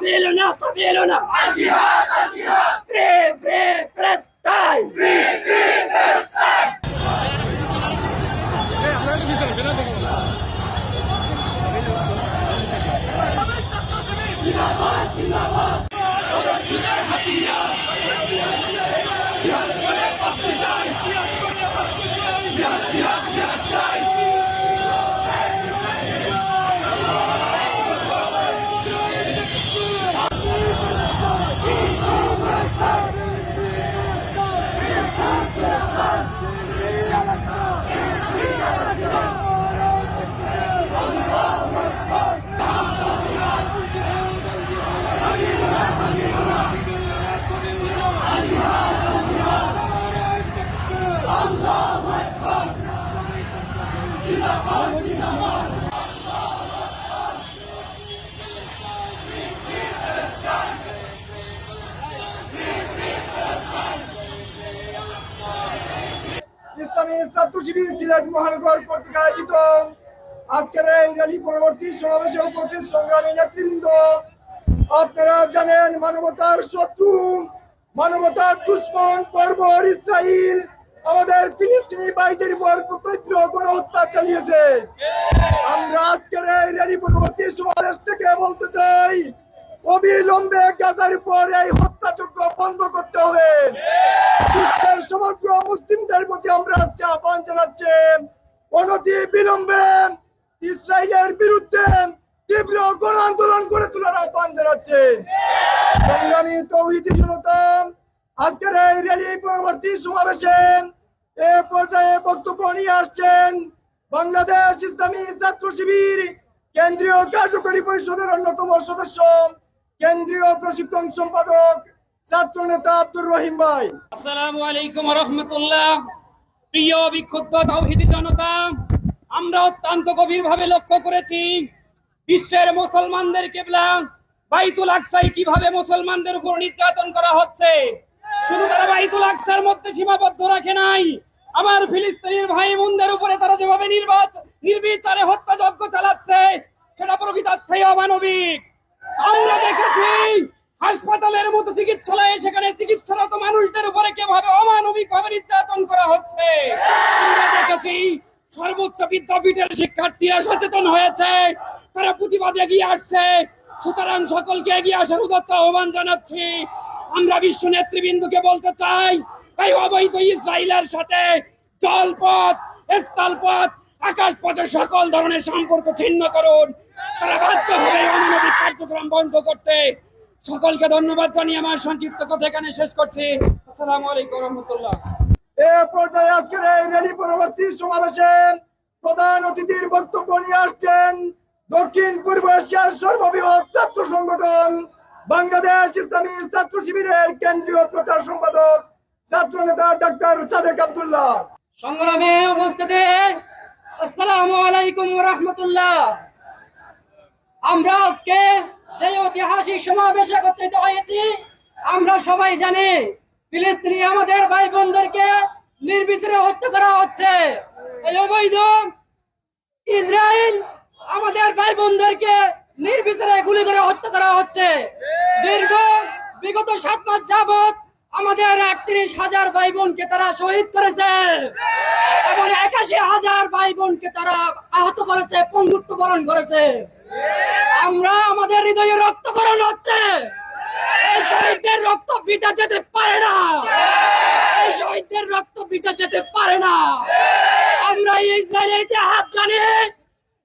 Milho não, família não! Adianta, adianta! Free, free, press time! Free, free, press time! Yeah. ছাত্র শিবির কর্তৃক আয়োজিত আজকের পরবর্তী সমাবেশে উপস্থিত সংগ্রামী নেতৃবৃন্দ। আপনারা জানেন মানবতার শত্রু, মানবতার দুশ্মন, বর্বর ইসরায়েল আমাদের ফিলিস্তিনি ভাইদের উপর প্রত্যক্ষ গণহত্যা চালিয়েছে। আমরা আজকের এই র্যালি পরবর্তী সমাবেশ থেকে বলতে চাই অবিলম্বে গাজার উপর এই হত্যাযজ্ঞ বন্ধ করতে হবে। বিশ্বের সমগ্র মুসলিমদের প্রতি আমরা আজকে আহ্বান জানাচ্ছি, অনতি বিলম্বে ইসরায়েলের বিরুদ্ধে তীব্র গণ আন্দোলন করে তোলার আহ্বান জানাচ্ছে। সংগ্রামী তৌহিদি জনতা, আজকের এই র্যালি পরবর্তী সমাবেশে এ পর্যায়ে বক্তব্য নিয়ে আসছেন বাংলাদেশ ইসলামী ছাত্র শিবির কেন্দ্রীয় কার্যকরী পরিষদের অন্যতম সদস্য কেন্দ্রীয় প্রশিক্ষণ সম্পাদক ছাত্র নেতা আব্দুর রহিম ভাই। আসসালামু আলাইকুম রহমতুল্লাহ। প্রিয়, বিক্ষুব্ধ জনতা, আমরা অত্যন্ত গভীরভাবে লক্ষ্য করেছি বিশ্বের মুসলমানদের কেবলা বাইতুল আকসাই কীভাবে মুসলমানদের উপর নির্যাতন করা হচ্ছে। শুধু তারা বাইতুল আকসার মধ্যে সীমাবদ্ধ রাখে নাই, আমার ফিলিস্তিনির ভাই বোনদের উপরে তারা যেভাবে নির্বাচন নির্বিচারে হত্যাযজ্ঞ চালাচ্ছে, সেটা প্রকৃতার্থেই অমানবিক আমরা দেখেছি হাসপাতালের মতো চিকিৎসালয়ে, সেখানে চিকিৎসারত মানুষদের উপরে কীভাবে অমানবিক ভাবে নির্যাতন করা হচ্ছে? দেখেছি সর্বোচ্চ বিদ্যাপীঠের শিক্ষার্থীরা সচেতন হয়েছে। তারা প্রতিবাদ এগিয়ে আসছে। সুতরাং সকলকে এগিয়ে আসার উদত্ত আহ্বান জানাচ্ছি। আমরা বিশ্ব নেতৃবৃন্দকে বলতে চাই, এই অবৈধ ইসরায়েলের সাথে জলপথ, স্থলপথ আকাশ পথে সকল ধরনের সম্পর্ক ছিন্ন করুন। তারা বাধ্য হবে অমানবিক কার্যক্রম বন্ধ করতে। সকলকে ধন্যবাদ জানিয়ে আমার সংক্ষিপ্ত কথা এখানে শেষ করছি। আসসালামু আলাইকুম রহমতুল্লাহ। এ পর্যায়ে আজকের এই র্যালি পরবর্তী সমাবেশে প্রধান অতিথির বক্তব্য নিয়ে আসছেন দক্ষিণ পূর্ব এশিয়ার সর্ববৃহৎ ছাত্র সংগঠন বাংলাদেশ ইসলামী ছাত্র শিবিরের কেন্দ্রীয় প্রচার সম্পাদক ছাত্র নেতা ডাক্তার সাদেক আব্দুল্লাহ। সংগ্রামে উপস্থিতি আসসালামু আলাইকুম রহমতুল্লাহ। আমরা আজকে যে ঐতিহাসিক সমাবেশে একত্রিত হয়েছি। আমরা সবাই জানি ফিলিস্তিনি আমাদের ভাই বোনদেরকে নির্বিচারে হত্যা করা হচ্ছে। এই অবৈধ ইসরায়েল আমাদের ভাই বোনদেরকে নির্বিচারে গুলি করে হত্যা করা হচ্ছে। দীর্ঘ বিগত সাত মাস যাবত আমাদের একত্রিশ হাজার ভাই বোনকে তারা শহীদ করেছে। এবং একাশি হাজার ভাই বোনকে তারা আহত করেছে পঙ্গুত্ব বরণ করেছে। আমরা আমাদের হৃদয়ে রক্তকরণ হচ্ছে। এই শহীদদের রক্ত বিতা যেতে পারে না। এই শহীদদের রক্ত বিতা যেতে পারে না। আমরা ইসরায়েলের ইতিহাস জানি।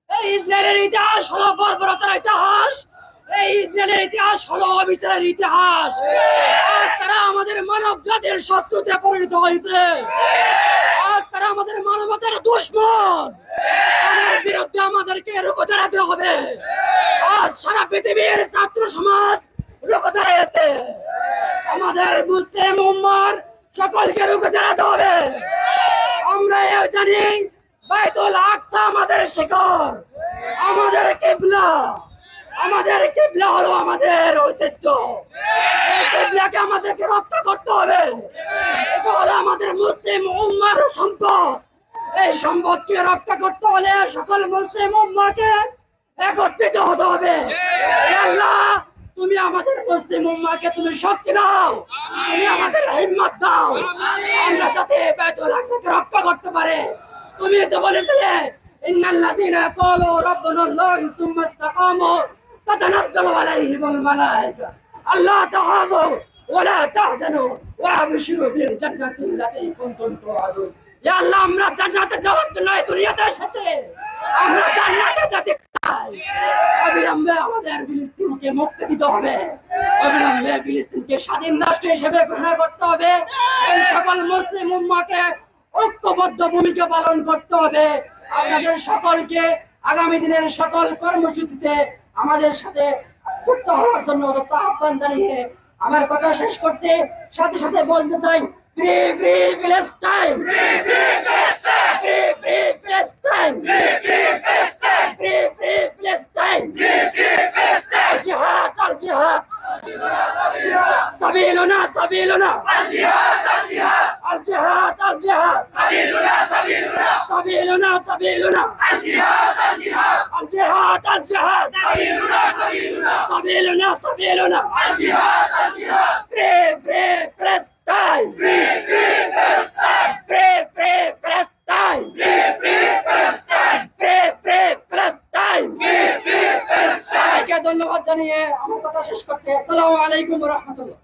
এই ইসরায়েলের ইতিহাস হলো বর্বরতার ইতিহাস। এই ইসরায়েলের ইতিহাস হলো অবিচারের ইতিহাস। আজ তারা আমাদের মানব জাতির শত্রুতে পরিণত হয়েছে। আজ তারা আমাদের মানবতার দুশ্মন। আমাদেরকে রুখে দাঁড়াতে হবে। আজ সারা পৃথিবীর ছাত্র সমাজ রুখে দাঁড়িয়েছে আমাদের মুসলিম উম্মার সকলকে রুখে দাঁড়াতে হবে। আমরা এও জানি বাইতুল আকসা আমাদের শিকর। আমাদের কিবলা। আমাদের কিবলা হলো আমাদের ঐতিহ্য এই কিবলাকে আমাদেরকে রক্ষা করতে হবে এটা হলো আমাদের মুসলিম উম্মার সম্পদ এই সম্পদকে রক্ষা করতে হলে সকল মুসলিম উম্মাকে একত্রিত হতে হবে। আল্লাহ তুমি আমাদের মুসলিম উম্মাকে তুমি শক্তি দাও। তুমি আমাদের হিম্মত দাও। আমরা যাতে বেতুল আকসাকে রক্ষা করতে পারে। তুমি তো বলেছিলে ইন্নাল্লাযীনা ক্বালু রাব্বুনাল্লাহু সুম্মা ইসতাকামু তাতানাজ্জালু আলাইহিমুল মালায়েকা আল্লা তাহাবু ওয়ালা তাহজানু ওয়াবশিরু বিল জান্নাতি আল্লাতী কুনতুম তুআদুন। আল্লাহ, আমরা জান্নাতে যাওয়ার জন্য এই দুনিয়াতে এসেছি। আমরা জান্নাতে যেতে চাই। অবিলম্বে আমাদের ফিলিস্তিনকে মুক্তি দিতে হবে। অবিলম্বে ফিলিস্তিনকে স্বাধীন রাষ্ট্র হিসেবে ঘোষণা করতে হবে। এই সকল মুসলিম উম্মাকে ঐক্যবদ্ধ ভূমিকা পালন করতে হবে। আপনাদের সকলকে আগামী দিনের সকল কর্মসূচিতে আমাদের সাথে যুক্ত হওয়ার জন্য আহ্বান জানিয়ে আমার কথা শেষ করছে। সাথে সাথে বলতে চাই Free, free Palestine! Free, free Palestine! Free, free Palestine! Free, free Palestine! Free, free Palestine! Free, free Palestine! Jihad, al jihad! سبيلنا سبيلنا الجهاد الجهاد الجهاد الجهاد سبيلنا سبيلنا سبيلنا سبيلنا الجهاد الجهاد الجهاد الجهاد سبيلنا سبيلنا سبيلنا سبيلنا الجهاد الجهاد بري بري بريست Palestine free free Palestine free free Palestine free free Palestine free free Palestine free free Palestine ধন্যবাদ জানিয়ে আমার কথা শেষ করছি আসসালামু আলাইকুম রহমতুল্লাহ